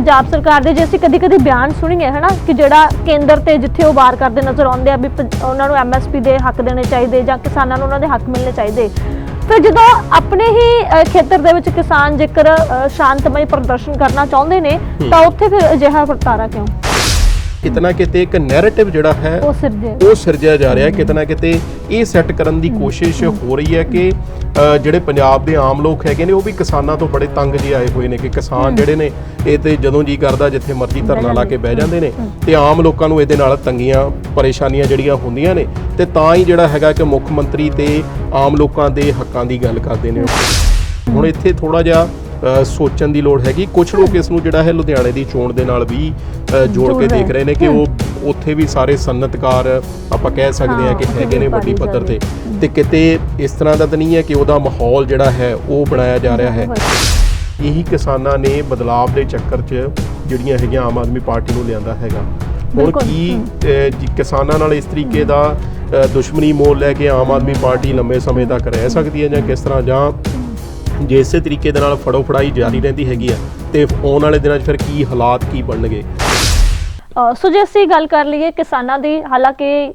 ਪੰਜਾਬ ਸਰਕਾਰ ਦੇ ਜੇ ਅਸੀਂ ਕਦੀ-ਕਦੀ ਬਿਆਨ ਸੁਣੀਏ ਹਨਾ ਕਿ ਜਿਹੜਾ ਕੇਂਦਰ ਤੇ ਜਿੱਥੇ ਉਹ ਵਾਰ ਕਰਦੇ ਨਜ਼ਰ ਆਉਂਦੇ ਆ ਵੀ ਉਹਨਾਂ ਨੂੰ ਐਮਐਸਪੀ ਦੇ ਹੱਕ ਦੇਣੇ ਚਾਹੀਦੇ ਜਾਂ ਕਿਸਾਨਾਂ ਨੂੰ ਉਹਨਾਂ ਦੇ ਹੱਕ ਮਿਲਣੇ ਚਾਹੀਦੇ ਫਿਰ ਜਦੋਂ ਆਪਣੇ ਹੀ ਖੇਤਰ ਦੇ ਵਿੱਚ ਕਿਸਾਨ ਜੇਕਰ ਸ਼ਾਂਤਮਈ ਪ੍ਰਦਰਸ਼ਨ ਕਰਨਾ ਚਾਹੁੰਦੇ ਨੇ ਤਾਂ ਉੱਥੇ ਫਿਰ ਅਜਿਹਾ ਵਰਤਾਰਾ ਕਿਉਂ? ਕਿਤਨਾ ਕਿਤੇ ਇੱਕ ਨੈਰੇਟਿਵ ਜਿਹੜਾ ਹੈ ਉਹ ਸਿਰਜੇ ਉਹ ਸਿਰਜਿਆ ਜਾ ਰਿਹਾ ਹੈ। ਕਿਤਨਾ ਕਿਤੇ ਇਹ ਸੈੱਟ ਕਰਨ ਦੀ ਕੋਸ਼ਿਸ਼ ਹੋ। ਰਹੀ ਹੈ ਕਿ ਜਿਹੜੇ ਪੰਜਾਬ ਦੇ ਆਮ ਲੋਕ ਹੈਗੇ ਨੇ ਉਹ ਵੀ ਕਿਸਾਨਾਂ ਤੋਂ ਬੜੇ ਤੰਗ ਜਿਹੇ ਆਏ ਹੋਏ ਨੇ ਕਿ ਕਿਸਾਨ ਜਿਹੜੇ ਨੇ ਇਹ ਤੇ ਜਦੋਂ ਜੀ ਕਰਦਾ ਜਿੱਥੇ ਮਰਜ਼ੀ ਧਰਨਾ ਲਾ ਕੇ ਬਹਿ ਜਾਂਦੇ ਨੇ ਤੇ ਆਮ ਲੋਕਾਂ ਨੂੰ ਇਹਦੇ ਨਾਲ ਤੰਗੀਆਂ ਪਰੇਸ਼ਾਨੀਆਂ ਜਿਹੜੀਆਂ ਹੁੰਦੀਆਂ ਨੇ ਤੇ ਤਾਂ ਹੀ ਜਿਹੜਾ ਹੈਗਾ ਕਿ ਮੁੱਖ ਮੰਤਰੀ ਤੇ ਆਮ ਲੋਕਾਂ ਦੇ ਹੱਕਾਂ ਦੀ ਗੱਲ ਕਰਦੇ ਨੇ। ਹੁਣ ਇੱਥੇ ਥੋੜਾ ਜਿਹਾ ਸੋਚਣ ਦੀ ਲੋੜ ਹੈਗੀ। ਕੁਝ ਲੋਕ ਇਸ ਨੂੰ ਜਿਹੜਾ ਹੈ ਲੁਧਿਆਣੇ ਦੀ ਚੋਣ ਦੇ ਨਾਲ ਵੀ ਜੋੜ ਕੇ ਦੇਖ ਰਹੇ ਨੇ ਕਿ ਉਹ ਉੱਥੇ ਵੀ ਸਾਰੇ ਸੰਨਤਕਾਰ ਆਪਾਂ ਕਹਿ ਸਕਦੇ ਹਾਂ ਕਿ ਹੈਗੇ ਨੇ ਵੱਡੀ ਪੱਧਰ ਤੇ। ਤੇ ਕਿਤੇ ਇਸ ਤਰ੍ਹਾਂ ਦਾ ਤਾਂ ਨਹੀਂ ਹੈ ਕਿ ਉਹਦਾ ਮਾਹੌਲ ਜਿਹੜਾ ਹੈ ਉਹ ਬਣਾਇਆ ਜਾ ਰਿਹਾ ਹੈ। ਇਹੀ ਕਿਸਾਨਾਂ ਨੇ ਬਦਲਾਵ ਦੇ ਚੱਕਰ 'ਚ ਜਿਹੜੀਆਂ ਹੈਗੀਆਂ ਆਮ ਆਦਮੀ ਪਾਰਟੀ ਨੂੰ ਲਿਆਂਦਾ ਹੈਗਾ। ਹੁਣ ਕੀ ਕਿਸਾਨਾਂ ਨਾਲ ਇਸ ਤਰੀਕੇ ਦਾ ਦੁਸ਼ਮਣੀ ਮੋਲ ਲੈ ਕੇ ਆਮ ਆਦਮੀ ਪਾਰਟੀ ਲੰਮੇ ਸਮੇਂ ਤੱਕ ਰਹਿ ਸਕਦੀ ਹੈ ਜਾਂ ਕਿਸ ਤਰ੍ਹਾਂ ਜਾਂ ਜੇ ਇਸੇ ਤਰੀਕੇ ਦੇ ਨਾਲ ਫੜੋ ਫੜਾਈ ਜਾਰੀ ਰਹਿੰਦੀ ਹੈਗੀ ਆ, ਤੇ ਆਉਣ ਵਾਲੇ ਦਿਨਾਂ 'ਚ ਫਿਰ ਕੀ ਹਾਲਾਤ ਕੀ ਬਣਨਗੇ? ਸੋ ਜੇ ਅਸੀਂ ਗੱਲ ਕਰ ਲਈਏ ਕਿਸਾਨਾਂ ਦੀ, ਹਾਲਾਂਕਿ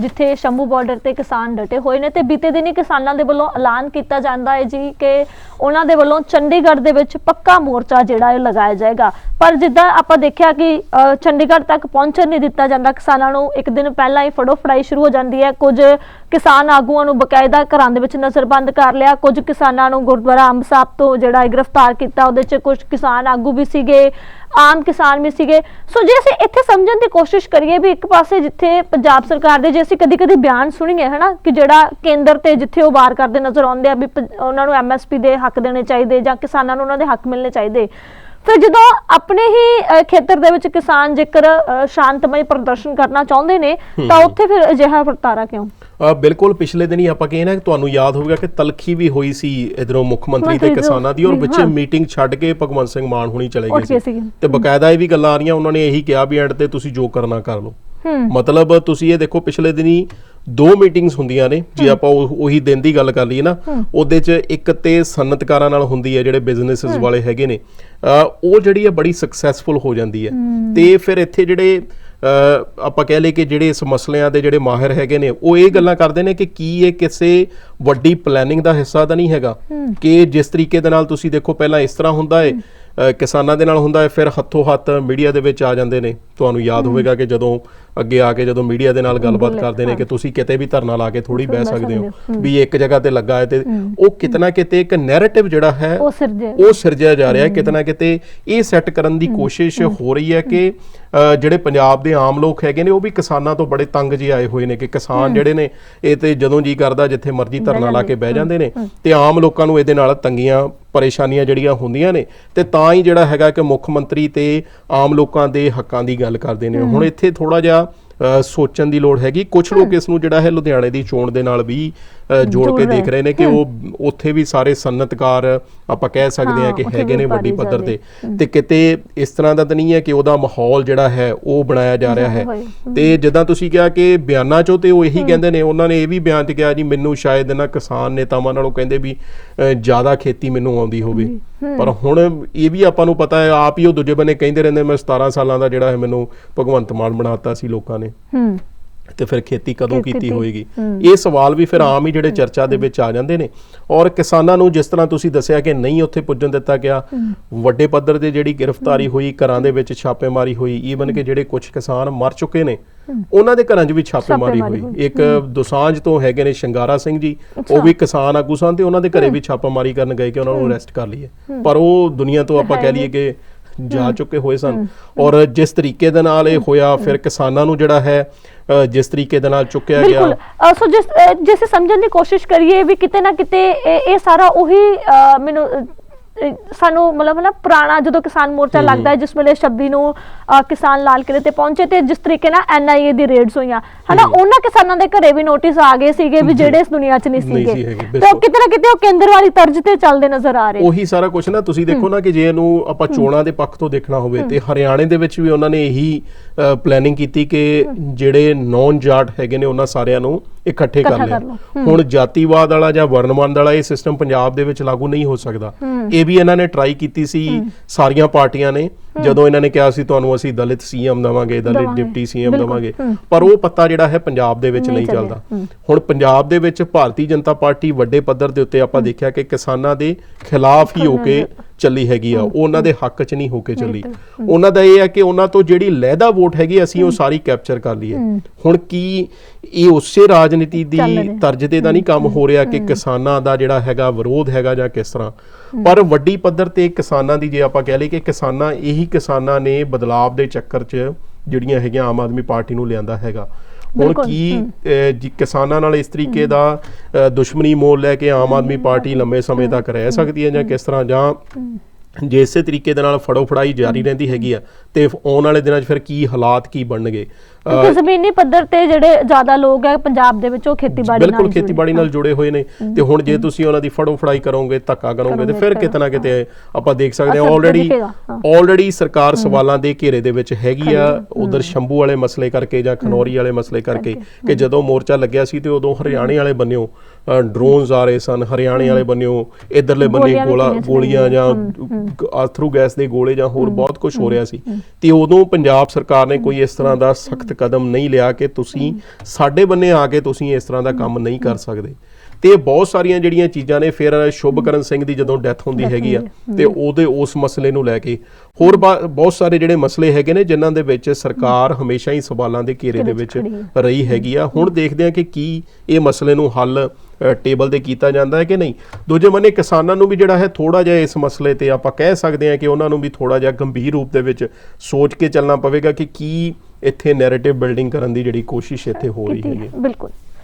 ਜਿੱਥੇ ਸ਼ੰਭੂ ਬਾਰਡਰ ਤੇ ਕਿਸਾਨ ਡਟੇ ਹੋਏ ਨੇ, ਤੇ ਬੀਤੇ ਦਿਨੀ ਕਿਸਾਨਾਂ ਦੇ ਵੱਲੋਂ ਐਲਾਨ ਕੀਤਾ ਜਾਂਦਾ ਹੈ ਜੀ ਕਿ ਉਹਨਾਂ ਦੇ ਵੱਲੋਂ ਚੰਡੀਗੜ੍ਹ ਦੇ ਵਿੱਚ ਪੱਕਾ ਮੋਰਚਾ ਜਿਹੜਾ ਹੈ ਲਗਾਇਆ ਜਾਏਗਾ। ਪਰ ਜਿੱਦਾਂ ਆਪਾਂ ਦੇਖਿਆ ਕਿ ਚੰਡੀਗੜ੍ਹ ਤੱਕ ਪਹੁੰਚਣ ਨਹੀਂ ਦਿੱਤਾ ਜਾਂਦਾ, ਕਿਸਾਨਾਂ ਨੂੰ ਇੱਕ ਦਿਨ ਪਹਿਲਾਂ ਹੀ ਫੜੋ ਫੜਾਈ ਸ਼ੁਰੂ ਹੋ ਜਾਂਦੀ ਹੈ। ਕੁਝ ਕਿਸਾਨ ਆਗੂਆਂ ਨੂੰ ਬਕਾਇਦਾ ਘਰਾਂ ਦੇ ਵਿੱਚ ਨਜ਼ਰਬੰਦ ਕਰ ਲਿਆ। ਕੁਝ ਕਿਸਾਨਾਂ ਨੂੰ ਗੁਰਦੁਆਰਾ ਅੰਬ ਸਾਹਿਬ ਤੋਂ ਜਿਹੜਾ ਗ੍ਰਿਫਤਾਰ ਕੀਤਾ, ਉਹਦੇ 'ਚ ਕੁਝ ਕਿਸਾਨ ਆਗੂ ਵੀ ਸੀਗੇ, ਆਮ ਕਿਸਾਨ ਵੀ ਸੀਗੇ। ਸੋ ਜੇ ਅਸੀਂ ਇੱਥੇ ਸਮਝਣ ਦੀ ਕੋਸ਼ਿਸ਼ ਕਰੀਏ ਵੀ ਇੱਕ ਪਾਸੇ ਜਿੱਥੇ ਪੰਜਾਬ ਸਰਕਾਰ ਦੇ, ਜੇ ਅਸੀਂ ਕਦੀ-ਕਦੀ ਬਿਆਨ ਸੁਣੀਏ, ਹਨਾ, ਕਿ ਜਿਹੜਾ ਕੇਂਦਰ ਤੇ ਜਿੱਥੇ ਉਹ ਵਾਰ ਕਰਦੇ ਨਜ਼ਰ ਆਉਂਦੇ ਆ ਵੀ ਉਹਨਾਂ ਨੂੰ ਐਮਐਸਪੀ ਦੇ ਹੱਕ ਦੇਣੇ ਚਾਹੀਦੇ ਜਾਂ ਕਿਸਾਨਾਂ ਨੂੰ ਉਹਨਾਂ ਦੇ ਹੱਕ ਮਿਲਣੇ ਚਾਹੀਦੇ ਫਿਰ ਜਦੋਂ ਆਪਣੇ ਹੀ ਖੇਤਰ ਦੇ ਵਿੱਚ ਕਿਸਾਨ ਜੇਕਰ ਸ਼ਾਂਤਮਈ ਪ੍ਰਦਰਸ਼ਨ ਕਰਨਾ ਚਾਹੁੰਦੇ ਨੇ ਤਾਂ ਉੱਥੇ ਫਿਰ ਅਜਿਹਾ ਵਰਤਾਰਾ ਕਿਉਂ? ਬਿਲਕੁਲ ਪਿਛਲੇ ਦਿਨੀ ਆਪਾਂ ਕਹੇ ਨਾ ਤੁਹਾਨੂੰ ਯਾਦ ਹੋਵੇਗਾ ਕਿ ਤਲਖੀ ਵੀ ਹੋਈ ਸੀ ਇਧਰੋਂ ਮੁੱਖ ਮੰਤਰੀ ਤੇ ਕਿਸਾਨਾਂ ਦੀ ਔਰ ਵਿੱਚ। ਮੀਟਿੰਗ ਛੱਡ ਕੇ ਭਗਵੰਤ ਸਿੰਘ ਮਾਨ ਹੁਣੀ ਚਲੇ ਗਏ ਸੀ। ਤੇ ਬਕਾਇਦਾ ਇਹ ਵੀ ਗੱਲਾਂ ਆ ਰਹੀਆਂ ਉਹਨਾਂ ਨੇ ਇਹੀ ਕਿਹਾ ਵੀ ਐਂਡ ਤੇ ਤੁਸੀਂ ਜੋ ਕਰਨਾ ਕਰ ਲਓ। ਮਤਲਬ ਤੁਸੀਂ ਇਹ ਦੇਖੋ ਪਿਛਲੇ ਦਿਨੀ ਦੋ ਮੀਟਿੰਗਸ ਹੁੰਦੀਆਂ ਨੇ ਜੇ ਆਪਾਂ ਉਹ- ਉਹੀ ਦਿਨ ਦੀ ਗੱਲ ਕਰ ਲਈਏ ਨਾ ਉਹਦੇ 'ਚ ਇੱਕ ਤੇ ਸਨਅਤਕਾਰਾਂ ਨਾਲ ਹੁੰਦੀ ਹੈ ਜਿਹੜੇ ਬਿਜ਼ਨੈਸਸ ਵਾਲੇ ਹੈਗੇ ਨੇ ਉਹ ਜਿਹੜੀ ਹੈ ਬੜੀ ਸਕਸੈਸਫੁਲ ਹੋ ਜਾਂਦੀ ਹੈ। ਤੇ ਫਿਰ ਇੱਥੇ ਜਿਹੜੇ ਆਪਾਂ ਕਹਿ ਲਈਏ ਕਿ ਜਿਹੜੇ ਇਸ ਮਸਲਿਆਂ ਦੇ ਜਿਹੜੇ ਮਾਹਿਰ ਹੈਗੇ ਨੇ ਉਹ ਇਹ ਗੱਲਾਂ ਕਰਦੇ ਨੇ ਕਿ ਕੀ ਇਹ ਕਿਸੇ ਵੱਡੀ ਪਲੈਨਿੰਗ ਦਾ ਹਿੱਸਾ ਤਾਂ ਨਹੀਂ ਹੈਗਾ? ਕਿ ਜਿਸ ਤਰੀਕੇ ਦੇ ਨਾਲ ਤੁਸੀਂ ਦੇਖੋ ਪਹਿਲਾਂ ਇਸ ਤਰ੍ਹਾਂ ਹੁੰਦਾ ਹੈ ਕਿਸਾਨਾਂ ਦੇ ਨਾਲ ਹੁੰਦਾ ਹੈ ਫਿਰ ਹੱਥੋਂ ਹੱਥ ਮੀਡੀਆ ਦੇ ਵਿੱਚ ਆ ਜਾਂਦੇ ਨੇ। ਤੁਹਾਨੂੰ ਯਾਦ ਹੋਵੇਗਾ ਕਿ ਜਦੋਂ ਅੱਗੇ ਆ ਕੇ ਜਦੋਂ ਮੀਡੀਆ ਦੇ ਨਾਲ ਗੱਲਬਾਤ ਕਰਦੇ ਨੇ ਕਿ ਤੁਸੀਂ ਕਿਤੇ ਵੀ ਧਰਨਾ ਲਾ ਕੇ ਥੋੜੀ ਬਹਿ ਸਕਦੇ ਹੋ। ਵੀ ਇੱਕ ਜਗ੍ਹਾ ਤੇ ਲੱਗਾ ਹੈ ਤੇ ਉਹ ਕਿਤਨਾ ਕਿਤੇ ਇੱਕ ਨੈਰੇਟਿਵ ਜਿਹੜਾ ਹੈ ਉਹ ਸਿਰਜੇ ਉਹ ਸਿਰਜਿਆ ਜਾ ਰਿਹਾ ਹੈ ਕਿਤਨਾ ਕਿਤੇ ਇਹ ਸੈੱਟ ਕਰਨ ਦੀ ਕੋਸ਼ਿਸ਼ ਹੋ। ਰਹੀ ਹੈ ਕਿ ਜਿਹੜੇ ਪੰਜਾਬ ਦੇ ਆਮ ਲੋਕ ਹੈਗੇ ਨੇ ਉਹ ਵੀ ਕਿਸਾਨਾਂ ਤੋਂ ਬੜੇ ਤੰਗ ਜਿਹੇ ਆਏ ਹੋਏ ਨੇ ਕਿ ਕਿਸਾਨ ਜਿਹੜੇ ਨੇ ਇਹ ਤੇ ਜਦੋਂ ਜੀ ਕਰਦਾ ਜਿੱਥੇ ਮਰਜ਼ੀ ਧਰਨਾ ਲਾ ਕੇ ਬਹਿ ਜਾਂਦੇ ਨੇ ਤੇ ਆਮ ਲੋਕਾਂ ਨੂੰ ਇਹਦੇ ਨਾਲ ਤੰਗੀਆਂ ਪਰੇਸ਼ਾਨੀਆਂ ਜਿਹੜੀਆਂ ਹੁੰਦੀਆਂ ਨੇ ਤੇ ਤਾਂ ਹੀ ਜਿਹੜਾ ਹੈਗਾ ਕਿ ਮੁੱਖ ਮੰਤਰੀ ਤੇ ਆਮ ਲੋਕਾਂ ਦੇ ਹੱਕਾਂ ਦੀ ਗੱਲ ਕਰਦੇ ਨੇ। ਹੁਣ ਇੱਥੇ ਥੋੜਾ ਜਿਹਾ ਸੋਚਣ ਦੀ ਲੋੜ ਹੈਗੀ। ਕੁਝ ਲੋਕ ਇਸ ਨੂੰ ਜਿਹੜਾ ਹੈ ਲੁਧਿਆਣੇ ਦੀ ਚੋਣ ਦੇ ਨਾਲ ਵੀ ਜੋੜ ਕੇ ਦੇਖ ਰਹੇ ਨੇ ਕਿ ਉਹ ਉੱਥੇ ਵੀ ਸਾਰੇ ਸੰਨਤਕਾਰ ਆਪਾਂ ਕਹਿ ਸਕਦੇ ਹਾਂ ਕਿ ਹੈਗੇ ਨੇ ਵੱਡੀ ਪੱਧਰ ਤੇ। ਤੇ ਕਿਤੇ ਇਸ ਤਰ੍ਹਾਂ ਦਾ ਤਾਂ ਨਹੀਂ ਹੈ ਕਿ ਉਹਦਾ ਮਾਹੌਲ ਜਿਹੜਾ ਹੈ ਉਹ ਬਣਾਇਆ ਜਾ ਰਿਹਾ ਹੈ। ਤੇ ਜਿੱਦਾਂ ਤੁਸੀਂ ਕਿਹਾ ਕਿ ਬਿਆਨਾਂ ਚੋਂ ਤੇ ਉਹ ਇਹੀ ਕਹਿੰਦੇ ਨੇ ਉਹਨਾਂ ਨੇ ਇਹ ਵੀ ਬਿਆਨ 'ਚ ਕਿਹਾ ਜੀ ਮੈਨੂੰ ਸ਼ਾਇਦ ਇਹਨਾਂ ਕਿਸਾਨ ਨੇਤਾਵਾਂ ਨਾਲੋਂ ਕਹਿੰਦੇ ਵੀ ਜ਼ਿਆਦਾ ਖੇਤੀ ਮੈਨੂੰ ਆਉਂਦੀ ਹੋਵੇ। ਪਰ ਹੁਣ ਇਹ ਵੀ ਆਪਾਂ ਨੂੰ ਪਤਾ ਹੈ ਆਪ ਹੀ ਉਹ ਦੂਜੇ ਬੰਨੇ ਕਹਿੰਦੇ ਰਹਿੰਦੇ ਮੈਂ 17 ਸਾਲਾਂ ਦਾ ਜਿਹੜਾ ਹੈ ਮੈਨੂੰ ਭਗਵੰਤ ਮਾਨ ਬਣਾਤਾ ਸੀ ਲੋਕਾਂ ਨੇ। ਹੂੰ। ਤੇ ਫਿਰ ਖੇਤੀ ਕਦੋਂ ਕੀਤੀ ਹੋਏਗੀ। ਇਹ ਸਵਾਲ ਵੀ ਫਿਰ ਆਮ ਹੀ ਜਿਹੜੇ ਚਰਚਾ ਦੇ ਵਿੱਚ ਆ ਜਾਂਦੇ ਨੇ। ਔਰ ਕਿਸਾਨਾਂ ਨੂੰ ਜਿਸ ਤਰ੍ਹਾਂ ਤੁਸੀਂ ਦੱਸਿਆ ਕਿ ਨਹੀਂ ਉੱਥੇ ਪੁੱਜਣ ਦਿੱਤਾ ਗਿਆ ਵੱਡੇ ਪੱਧਰ ਤੇ ਜਿਹੜੀ ਗ੍ਰਿਫਤਾਰੀ ਹੋਈ ਘਰਾਂ ਦੇ ਵਿੱਚ ਛਾਪੇਮਾਰੀ ਹੋਈ ਈਵਨ ਕਿ ਜਿਹੜੇ ਕੁਝ ਕਿਸਾਨ ਮਰ ਚੁੱਕੇ ਨੇ ਉਹਨਾਂ ਦੇ ਘਰਾਂ 'ਚ ਵੀ ਛਾਪੇਮਾਰੀ ਛਾਪੇਮਾਰੀ ਹੋਈ। ਇੱਕ ਦੋਸਾਂਝ ਤੋਂ ਹੈਗੇ ਨੇ ਸ਼ਿੰਗਾਰਾ ਸਿੰਘ ਜੀ ਉਹ ਵੀ ਕਿਸਾਨ ਆਗੂ ਸਨ ਤੇ ਉਹਨਾਂ ਦੇ ਘਰੇ ਵੀ ਛਾਪੇਮਾਰੀ ਕਰਨ ਗਏ ਕਿ ਉਹਨਾਂ ਨੂੰ ਅਰੈਸਟ ਕਰ ਲਈਏ। ਪਰ ਉਹ ਦੁਨੀਆ ਤੋਂ ਆਪਾਂ ਕਹਿ ਲਈਏ ਕਿ ਜਾ ਚੁੱਕੇ ਹੋਏ ਸਨ। ਔਰ ਜਿਸ ਤਰੀਕੇ ਦੇ ਨਾਲ ਇਹ ਹੋਇਆ ਫਿਰ ਕਿਸਾਨਾਂ ਨੂੰ ਜਿਹੜਾ ਹੈ ਜਿਸ ਤਰੀਕੇ ਦੇ ਨਾਲ ਚੁੱਕਿਆ ਬਿਲਕੁਲ। ਗਿਆ ਅ, ਸੋ ਜਿਸ ਅ, ਜੇ ਅਸੀਂ ਸਮਝਣ ਦੀ ਕੋਸ਼ਿਸ਼ ਕਰੀਏ ਵੀ ਕਿਤੇ ਨਾ ਕਿਤੇ ਇਹ ਸਾਰਾ ਉਹੀ ਮੈਨੂੰ ਸਾਨੂੰ ਮਤਲਬ ਨਾ ਪੁਰਾਣਾ ਜਦੋਂ ਕਿਸਾਨ ਮੋਰਚਾ ਲੱਗਦਾ ਹੈ ਜਿਸ ਵੇਲੇ 26 ਨੂੰ ਕਿਸਾਨ ਲਾਲ ਕਿਲੇ ਤੇ ਪਹੁੰਚੇ ਤੇ ਜਿਸ ਤਰੀਕੇ ਨਾਲ ਐਨਆਈਏ ਦੀ ਰੇਡਸ ਹੋਈਆਂ। ਹਨਾ ਉਹਨਾਂ ਕਿਸਾਨਾਂ ਦੇ ਘਰੇ ਵੀ ਨੋਟਿਸ ਆ ਗਏ ਸੀਗੇ ਵੀ ਜਿਹੜੇ ਇਸ ਦੁਨੀਆ 'ਚ ਨਹੀਂ ਸੀਗੇ। ਤੇ ਉਹ। ਕਿਤੇ ਨਾ ਕਿਤੇ ਉਹ ਕੇਂਦਰ ਵਾਲੀ ਤਰਜ਼ ਤੇ ਚੱਲਦੇ ਨਜ਼ਰ ਆ ਰਹੇ। ਉਹੀ ਸਾਰਾ ਕੁਝ ਨਾ ਤੁਸੀਂ ਦੇਖੋ ਨਾ ਕਿ ਜੇ ਇਹਨੂੰ ਆਪਾਂ ਚੋਣਾਂ ਦੇ ਪੱਖ ਤੋਂ ਦੇਖਣਾ ਹੋਵੇ ਤੇ ਹਰਿਆਣੇ ਦੇ ਵਿੱਚ ਵੀ ਉਹਨਾਂ ਨੇ ਇਹੀ ਪਲੈਨਿੰਗ ਕੀਤੀ ਕਿ ਜਿਹੜੇ ਨੌਨ ਜਾਟ ਹੈਗੇ ਨੇ ਉਹਨਾਂ ਸਾਰਿਆਂ ਨੂੰ ਇਕੱਠੇ ਕਰ ਲਿਆ। ਹੁਣ ਜਾਤੀਵਾਦ ਵਾਲਾ ਜਾਂ ਵਰਣਮਾਨ ਵਾਲਾ ਇਹ ਸਿਸਟਮ ਪੰਜਾਬ ਦੇ ਵਿੱਚ ਲਾਗੂ ਨਹੀਂ ਹੋ ਸਕਦਾ। ਇਹ ਵੀ ਇਹਨਾਂ ਨੇ ਟਰਾਈ ਕੀਤੀ ਸੀ। ਸਾਰੀਆਂ ਪਾਰਟੀਆਂ ਨੇ। ਜਦੋਂ ਇਹਨਾਂ ਨੇ ਕਿਹਾ ਸੀ ਤੁਹਾਨੂੰ ਅਸੀਂ ਦਲਿਤ ਸੀਐਮ ਦਵਾਂਗੇ ਦਲਿਤ। ਡਿਪਟੀ ਸੀਐਮ ਦਵਾਂਗੇ। ਪਰ ਉਹ ਪੱਤਾ ਜਿਹੜਾ ਹੈ ਪੰਜਾਬ ਦੇ ਵਿੱਚ ਨਹੀਂ ਚੱਲਦਾ। ਹੁਣ ਪੰਜਾਬ ਦੇ ਵਿੱਚ ਭਾਰਤੀ ਜਨਤਾ ਪਾਰਟੀ ਵੱਡੇ ਪੱਧਰ ਦੇ ਉੱਤੇ ਆਪਾਂ ਦੇਖਿਆ ਕਿ ਕਿਸਾਨਾਂ ਦੇ ਖਿਲਾਫ ਹੀ ਹੋ ਕੇ ਚੱਲੀ ਹੈਗੀ ਆ। ਉਹ ਉਹਨਾਂ ਦੇ ਹੱਕ 'ਚ ਨਹੀਂ ਹੋ ਕੇ ਚੱਲੀ। ਉਹਨਾਂ ਦਾ ਇਹ ਹੈ ਕਿ ਉਹਨਾਂ ਤੋਂ ਜਿਹੜੀ ਲਹਿਦਾ ਵੋਟ ਹੈਗੀ ਅਸੀਂ ਉਹ ਸਾਰੀ ਕੈਪਚਰ ਕਰ ਲਈਏ। ਹੁਣ ਕੀ ਇਹ ਉਸੇ ਰਾਜਨੀਤੀ ਦੀ। ਤਰਜ ਤੇ ਤਾਂ ਨਹੀਂ ਕੰਮ ਹੋ। ਰਿਹਾ ਕਿ ਕਿਸਾਨਾਂ ਦਾ ਜਿਹੜਾ ਹੈਗਾ ਵਿਰੋਧ ਹੈਗਾ ਜਾਂ ਕਿਸ ਤਰ੍ਹਾਂ? ਪਰ ਵੱਡੀ ਪੱਧਰ ਤੇ ਕਿਸਾਨਾਂ ਦੀ ਜੇ ਆਪਾਂ ਕਹਿ ਲਈਏ ਕਿ ਕਿਸਾਨਾਂ ਇਹੀ ਕਿਸਾਨਾਂ ਨੇ ਬਦਲਾਵ ਦੇ ਚੱਕਰ 'ਚ ਜਿਹੜੀਆਂ ਹੈਗੀਆਂ ਆਮ ਆਦਮੀ ਪਾਰਟੀ ਨੂੰ ਲਿਆਂਦਾ ਹੈਗਾ। ਹੁਣ ਕੀ ਕਿਸਾਨਾਂ ਨਾਲ ਇਸ ਤਰੀਕੇ ਦਾ ਦੁਸ਼ਮਣੀ ਮੋਲ ਲੈ ਕੇ ਆਮ ਆਦਮੀ ਪਾਰਟੀ ਲੰਮੇ ਸਮੇਂ ਤੱਕ ਰਹਿ ਸਕਦੀ ਹੈ ਜਾਂ ਕਿਸ ਤਰ੍ਹਾਂ ਜਾਂ ਜੇ ਇਸੇ ਤਰੀਕੇ ਦੇ ਨਾਲ ਫੜੋ ਫੜਾਈ ਜਾਰੀ ਰਹਿੰਦੀ ਹੈਗੀ ਆ ਤੇ ਆਉਣ ਵਾਲੇ ਦਿਨਾਂ 'ਚ ਫਿਰ ਕੀ ਹਾਲਾਤ ਕੀ ਬਣਨਗੇ? ਕਿਉਂਕਿ ਜ਼ਮੀਨੀ ਪੱਧਰ ਤੇ ਜਿਹੜੇ ਜ਼ਿਆਦਾ ਲੋਕ ਹੈ ਪੰਜਾਬ ਦੇ ਵਿੱਚ ਉਹ ਖੇਤੀਬਾੜੀ ਨਾਲ ਬਿਲਕੁਲ ਖੇਤੀਬਾੜੀ ਨਾਲ ਜੁੜੇ ਹੋਏ ਨੇ ਤੇ ਹੁਣ ਜੇ ਤੁਸੀਂ ਉਹਨਾਂ ਦੀ ਫੜੋ ਫੜਾਈ ਕਰੋਗੇ ਧੱਕਾ ਕਰੋਗੇ ਤੇ ਫਿਰ ਕਿਤੇ ਨਾ ਕਿਤੇ ਆਪਾਂ ਦੇਖ ਸਕਦੇ ਹਾਂ ਆਲਰੇਡੀ। ਆਲਰੇਡੀ ਸਰਕਾਰ ਸਵਾਲਾਂ ਦੇ ਘੇਰੇ ਦੇ ਵਿੱਚ ਹੈਗੀ ਆ ਉਧਰ ਸ਼ੰਭੂ ਵਾਲੇ ਮਸਲੇ ਕਰਕੇ ਜਾਂ ਖਨੌਰੀ ਵਾਲੇ ਮਸਲੇ ਕਰਕੇ ਕਿ ਜਦੋਂ ਮੋਰਚਾ ਲੱਗਿਆ ਸੀ ਤੇ ਉਦੋਂ ਹਰਿਆਣੇ ਵਾਲੇ ਬੰਨਿਓ ਡਰੋਨਸ ਆ ਰਹੇ ਸਨ ਹਰਿਆਣੇ ਵਾਲੇ ਬੰਨਿਓ ਇਧਰਲੇ ਬੰਨੇ ਗੋਲਾ ਗੋਲੀਆਂ ਜਾਂ ਆਥਰੂ ਗੈਸ ਦੇ ਗੋਲੇ ਜਾਂ ਹੋਰ ਬਹੁਤ ਕੁਝ ਹੋ ਰਿਹਾ ਸੀ। ਤੇ ਉਦੋਂ ਪੰਜਾਬ ਸਰਕਾਰ ਨੇ ਕੋਈ ਇਸ ਤਰ੍ਹਾਂ ਦਾ ਸਖਤ ਕਦਮ ਨਹੀਂ ਲਿਆ ਕਿ ਤੁਸੀਂ ਸਾਡੇ ਬੰਨੇ ਆ ਕੇ ਤੁਸੀਂ ਇਸ ਤਰ੍ਹਾਂ ਦਾ ਕੰਮ ਨਹੀਂ ਕਰ ਸਕਦੇ। ਤੇ ਬਹੁਤ ਸਾਰੀਆਂ ਜਿਹੜੀਆਂ ਚੀਜ਼ਾਂ ਨੇ ਫਿਰ ਸ਼ੁਭਕਰਨ ਸਿੰਘ ਦੀ ਜਦੋਂ ਡੈਥ ਹੁੰਦੀ ਹੈਗੀ ਆ ਤੇ ਉਹਦੇ ਉਸ ਮਸਲੇ ਨੂੰ ਲੈ ਕੇ। ਹੋਰ ਬਹੁਤ ਸਾਰੇ ਜਿਹੜੇ ਮਸਲੇ ਹੈਗੇ ਨੇ ਜਿਨ੍ਹਾਂ ਦੇ ਵਿੱਚ ਸਰਕਾਰ ਹਮੇਸ਼ਾ ਹੀ ਸਵਾਲਾਂ ਦੇ ਘੇਰੇ ਦੇ ਵਿੱਚ ਹੈ। ਰਹੀ ਹੈਗੀ ਆ। ਹੁਣ ਦੇਖਦੇ ਆ ਕਿ ਕੀ ਇਹ ਮਸਲੇ ਨੂੰ ਹੱਲ ਟੇਬਲ ਤੇ ਕੀਤਾ ਜਾਂਦਾ ਹੈ ਕਿ ਨਹੀਂ। ਦੂਜੇ ਬੰਨੇ ਕਿਸਾਨਾਂ ਨੂੰ ਵੀ ਜਿਹੜਾ ਹੈ ਥੋੜਾ ਜਿਹਾ ਇਸ ਮਸਲੇ ਤੇ ਆਪਾਂ ਕਹਿ ਸਕਦੇ ਹਾਂ ਕਿ ਉਹਨਾਂ ਨੂੰ ਵੀ ਥੋੜਾ ਜਿਹਾ ਗੰਭੀਰ ਰੂਪ ਦੇ ਵਿੱਚ ਸੋਚ ਕੇ ਚੱਲਣਾ ਪਵੇਗਾ ਕਿ ਕੀ ਇੱਥੇ ਨੈਰੇਟਿਵ ਬਿਲਡਿੰਗ ਕਰਨ ਦੀ ਜਿਹੜੀ ਕੋਸ਼ਿਸ਼ ਇੱਥੇ ਹੋ ਰਹੀ ਹੈ। ਬਿਲਕੁਲ।